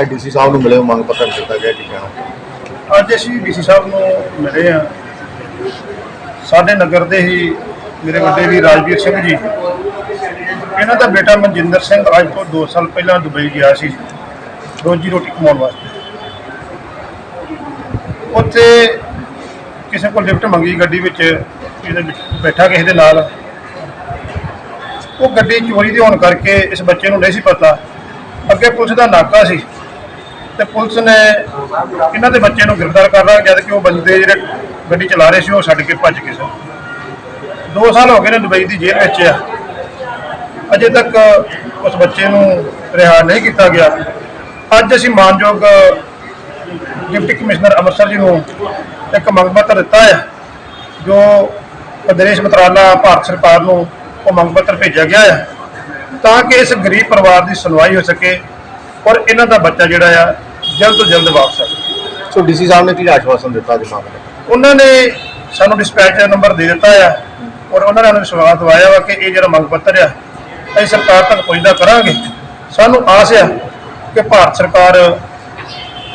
ਅੱਜ ਡੀਸੀ ਸਾਹਿਬ ਨੂੰ ਮਿਲੇ ਮੰਗ ਪੱਤਰ ਦਿੱਤਾ ਗਿਆ ਕੀ ਕਹਿਣਾ ਅੱਜ ਅਸੀਂ ਡੀਸੀ ਸਾਹਿਬ ਨੂੰ ਮਿਲੇ ਆ ਸਾਡੇ ਨਗਰ ਦੇ ਹੀ ਮੇਰੇ ਵੱਡੇ ਵੀ ਰਾਜਵੀਰ ਸਿੰਘ ਜੀ। ਇਹਨਾਂ ਦਾ ਬੇਟਾ ਮਨਜਿੰਦਰ ਸਿੰਘ ਅੱਜ ਤੋਂ 2 ਸਾਲ ਪਹਿਲਾਂ ਦੁਬਈ ਗਿਆ ਸੀ ਰੋਜੀ ਰੋਟੀ ਕਮਾਉਣ ਵਾਸਤੇ। ਉੱਥੇ ਕਿਸੇ ਕੋਲ ਲਿਫਟ ਮੰਗੀ ਗੱਡੀ ਵਿੱਚ ਇਹਦੇ ਵਿੱਚ ਬੈਠਾ ਕਿਸੇ ਦੇ ਨਾਲ। ਉਹ ਗੱਡੀ ਚੋਰੀ ਦੇ ਹੋਣ ਕਰਕੇ ਇਸ ਬੱਚੇ ਨੂੰ ਨਹੀਂ ਸੀ ਪਤਾ। ਅੱਗੇ ਪੁਲਿਸ ਦਾ ਨਾਕਾ ਸੀ ਤੇ ਪੁਲਿਸ ਨੇ ਇਹਨਾਂ ਦੇ ਬੱਚੇ ਨੂੰ ਗ੍ਰਿਫਤਾਰ ਕਰ ਲਿਆ, ਜਦ ਕਿ ਉਹ ਬੰਦੇ ਜਿਹੜੇ ਗੱਡੀ ਚਲਾ ਰਹੇ ਸੀ ਉਹ ਛੱਡ ਕੇ ਭੱਜ ਗਏ ਸਨ। 2 ਸਾਲ ਹੋ ਗਏ ਨੇ ਦੁਬਈ ਦੀ ਜੇਲ੍ਹ ਵਿੱਚ ਆ। ਅਜੇ ਤੱਕ ਉਸ ਬੱਚੇ ਨੂੰ ਰਿਹਾ ਨਹੀਂ ਕੀਤਾ ਗਿਆ। ਅੱਜ ਅਸੀਂ ਮਾਨਯੋਗ ਡਿਪਟੀ ਕਮਿਸ਼ਨਰ ਅੰਮ੍ਰਿਤਸਰ ਜੀ ਨੂੰ ਇੱਕ ਮੰਗ ਪੱਤਰ ਦਿੱਤਾ ਹੈ ਜੋ ਵਿਦੇਸ਼ ਮੰਤਰਾਲਾ ਭਾਰਤ ਸਰਕਾਰ ਨੂੰ ਉਹ ਮੰਗ ਪੱਤਰ ਭੇਜਿਆ ਗਿਆ ਹੈ ਤਾਂ ਕਿ ਇਸ ਗਰੀਬ ਪਰਿਵਾਰ ਦੀ ਸੁਣਵਾਈ ਹੋ ਸਕੇ ਔਰ ਇਹਨਾਂ ਦਾ ਬੱਚਾ ਜਿਹੜਾ ਆ ਜਲਦ ਤੋਂ ਜਲਦ ਵਾਪਸ ਆ ਜਾਵੇ ਸੋ ਡੀਸੀ ਸਾਹਿਬ ਨੇ ਕੀ ਆਸ਼ਵਾਸਨ ਦਿੱਤਾ ਜੀ ਮਾਮਲੇ ਉਹਨਾਂ ਨੇ ਸਾਨੂੰ ਡਿਸਪੈਚ ਨੰਬਰ ਦੇ ਦਿੱਤਾ ਆ ਔਰ ਉਹਨਾਂ ਨੇ ਸਾਨੂੰ ਵਿਸ਼ਵਾਸ ਦਿਵਾਇਆ ਵਾ ਕਿ ਇਹ ਜਿਹੜਾ ਮੰਗ ਪੱਤਰ ਆ ਅਸੀਂ ਸਰਕਾਰ ਤੱਕ ਪਹੁੰਚਦਾ ਕਰਾਂਗੇ। ਸਾਨੂੰ ਆਸ ਆ ਕਿ ਭਾਰਤ ਸਰਕਾਰ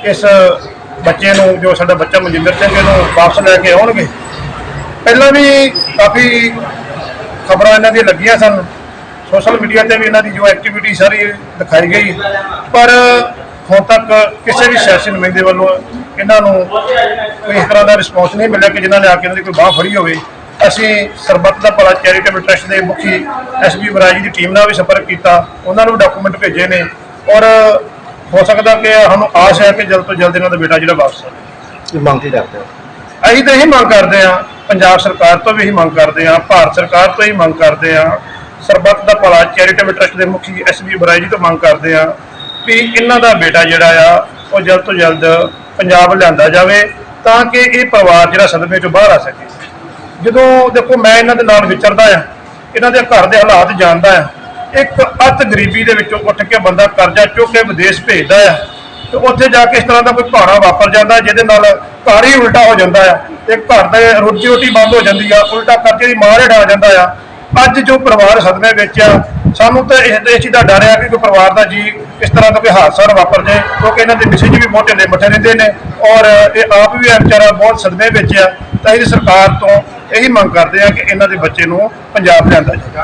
ਇਸ ਬੱਚੇ ਨੂੰ ਜੋ ਸਾਡਾ ਬੱਚਾ ਮਨਜਿੰਦਰ ਸਿੰਘ ਇਹਨੂੰ ਵਾਪਸ ਲੈ ਕੇ ਆਉਣਗੇ। ਪਹਿਲਾਂ ਵੀ ਕਾਫੀ ਖਬਰਾਂ ਇਹਨਾਂ ਦੀਆਂ ਲੱਗੀਆਂ ਸਨ। ਸੋਸ਼ਲ ਮੀਡੀਆ ਤੇ ਵੀ ਇਹਨਾਂ ਦੀ ਜੋ ਐਕਟੀਵਿਟੀ ਸਾਰੀ ਦਿਖਾਈ ਗਈ। ਪਰ ਹੁਣ ਤੱਕ ਕਿਸੇ ਵੀ ਸਿਆਸੀ ਨੁਮਾਇੰਦੇ ਵੱਲੋਂ ਇਹਨਾਂ ਨੂੰ ਕੋਈ ਇਸ ਤਰ੍ਹਾਂ ਦਾ ਰਿਸਪੌਂਸ ਨਹੀਂ ਮਿਲਿਆ ਕਿ ਜਿਨ੍ਹਾਂ ਨੇ ਆ ਕੇ ਇਹਨਾਂ ਦੀ ਕੋਈ ਬਾਹ ਫੜੀ ਹੋਵੇ। ਅਸੀਂ ਸਰਬੱਤ ਦਾ ਭਲਾ ਚੈਰੀਟੇਬਲ ਟਰਸਟ ਦੇ ਮੁਖੀ ਐਸਬੀ ਬਰਾਜ ਦੀ ਟੀਮ ਨਾਲ ਵੀ ਸੰਪਰਕ ਕੀਤਾ। ਉਹਨਾਂ ਨੂੰ ਵੀ ਡਾਕੂਮੈਂਟ ਭੇਜੇ ਨੇ। ਔਰ ਹੋ ਸਕਦਾ ਕਿ ਸਾਨੂੰ ਆਸ ਹੈ ਕਿ ਜਲਦ ਤੋਂ ਜਲਦ ਇਹਨਾਂ ਦਾ ਬੇਟਾ ਜਿਹੜਾ ਵਾਪਸ ਆ ਮੰਗ ਕੀ ਕਰਦੇ ਹੋ? ਅਸੀਂ ਤਾਂ ਇਹੀ ਮੰਗ ਕਰਦੇ ਹਾਂ, ਪੰਜਾਬ ਸਰਕਾਰ ਤੋਂ ਵੀ ਇਹੀ ਮੰਗ ਕਰਦੇ ਹਾਂ, ਭਾਰਤ ਸਰਕਾਰ ਤੋਂ ਹੀ ਮੰਗ ਕਰਦੇ ਹਾਂ, ਸਰਬੱਤ ਦਾ ਭਲਾ ਚੈਰੀਟੇਬਲ ਟਰਸਟ ਦੇ ਮੁਖੀ ਐਸਬੀ ਬਰਾਜ ਜੀ ਤੋਂ ਮੰਗ ਕਰਦੇ ਹਾਂ ਵੀ ਇਹਨਾਂ ਦਾ ਬੇਟਾ ਜਿਹੜਾ ਆ, ਉਹ ਜਲਦ ਤੋਂ ਜਲਦ ਪੰਜਾਬ ਲਿਆਂਦਾ ਜਾਵੇ ਤਾਂ ਕਿ ਇਹ ਪਰਿਵਾਰ ਜਿਹੜਾ ਸਦਮੇ ਚੋਂ ਬਾਹਰ ਆ ਸਕੇ। ਜਦੋਂ ਦੇਖੋ ਮੈਂ ਇਹਨਾਂ ਦੇ ਨਾਲ ਵਿਚਰਦਾ ਆ, ਇਹਨਾਂ ਦੇ ਘਰ ਦੇ ਹਾਲਾਤ ਜਾਣਦਾ ਆ, ਇੱਕ ਅਤ ਗਰੀਬੀ ਦੇ ਵਿੱਚੋਂ ਉੱਠ ਕੇ ਬੰਦਾ ਕਰਜ਼ਾ ਚੁੱਕ ਕੇ ਵਿਦੇਸ਼ ਭੇਜਦਾ ਆ ਤੇ ਉੱਥੇ ਜਾ ਕੇ ਇਸ ਤਰ੍ਹਾਂ ਦਾ ਕੋਈ ਭਾਣਾ ਵਾਪਰ ਜਾਂਦਾ ਜਿਹਦੇ ਨਾਲ ਘਰ ਹੀ ਉਲਟਾ ਹੋ ਜਾਂਦਾ ਆ ਤੇ ਘਰ ਦੇ ਰੋਟੀ ਰੋਟੀ ਬੰਦ ਹੋ ਜਾਂਦੀ ਆ, ਉਲਟਾ ਕਰਕੇ ਦੀ ਮਾਰ ਹੇਠ ਆ ਜਾਂਦਾ ਆ। ਅੱਜ ਜੋ ਪਰਿਵਾਰ ਸਦਮੇ ਵਿੱਚ ਆ, ਸਾਨੂੰ ਤਾਂ ਇਸ ਇਸ ਚੀਜ਼ ਦਾ ਡਰ ਆ ਕਿ ਕੋਈ ਪਰਿਵਾਰ ਦਾ ਜੀ ਇਸ ਤਰ੍ਹਾਂ ਦਾ ਕੋਈ ਹਾਦਸਾ ਵਾਪਰ ਜਾਏ, ਕਿਉਂਕਿ ਇਹਨਾਂ ਦੇ ਮਿਸੇ ਜੀ ਵੀ ਬਹੁਤ ਢਿੱਲੇ ਮੱਠੇ ਰਹਿੰਦੇ ਨੇ ਔਰ ਇਹ ਆਪ ਵੀ ਵਿਚਾਰਾ ਬਹੁਤ ਸਦਮੇ ਵਿੱਚ ਆ, ਤਾਂ ਅਸੀਂ ਸਰਕਾਰ ਤੋਂ ਇਹੀ ਮੰਗ ਕਰਦੇ ਆ ਕਿ ਇਹਨਾਂ ਦੇ ਬੱਚੇ ਨੂੰ ਪੰਜਾਬ ਲਿਆਂਦਾ ਜਾਵੇ।